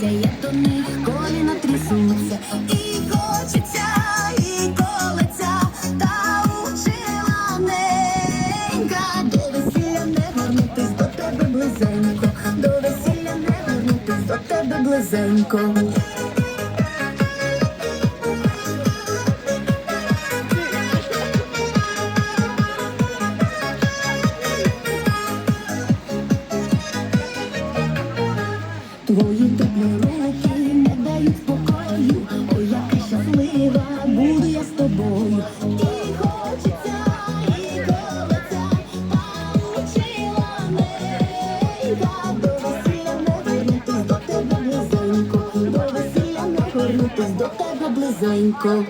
сміються, як до них коліна трясуться. І хочеться, і колеться, та учила ненька. До весілля не вернутись до тебе близенько, до весілля не вернутись до тебе близенько. Твої До тебе близенько.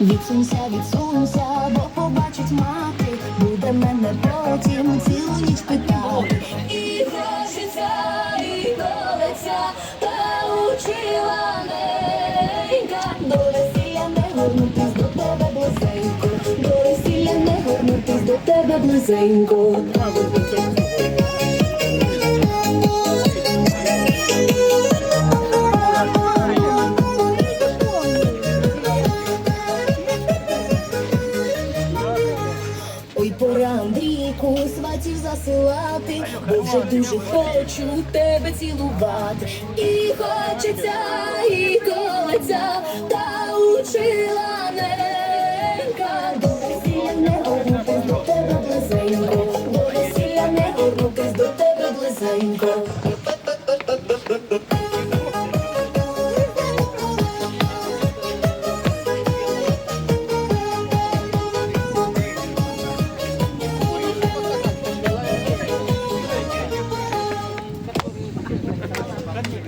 Відсунься, відсунься, бо побачить мати, мене потім цілу ніч питати. І хочеться, і колеться, та учила ненька. До весілля не горнутись до тебе близенько, до весілля не горнутись до тебе близенько. Ой, пора Андрійку сватів засилати, бо вже дуже хочу тебе цілувати. І хочеться, і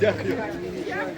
Дякую.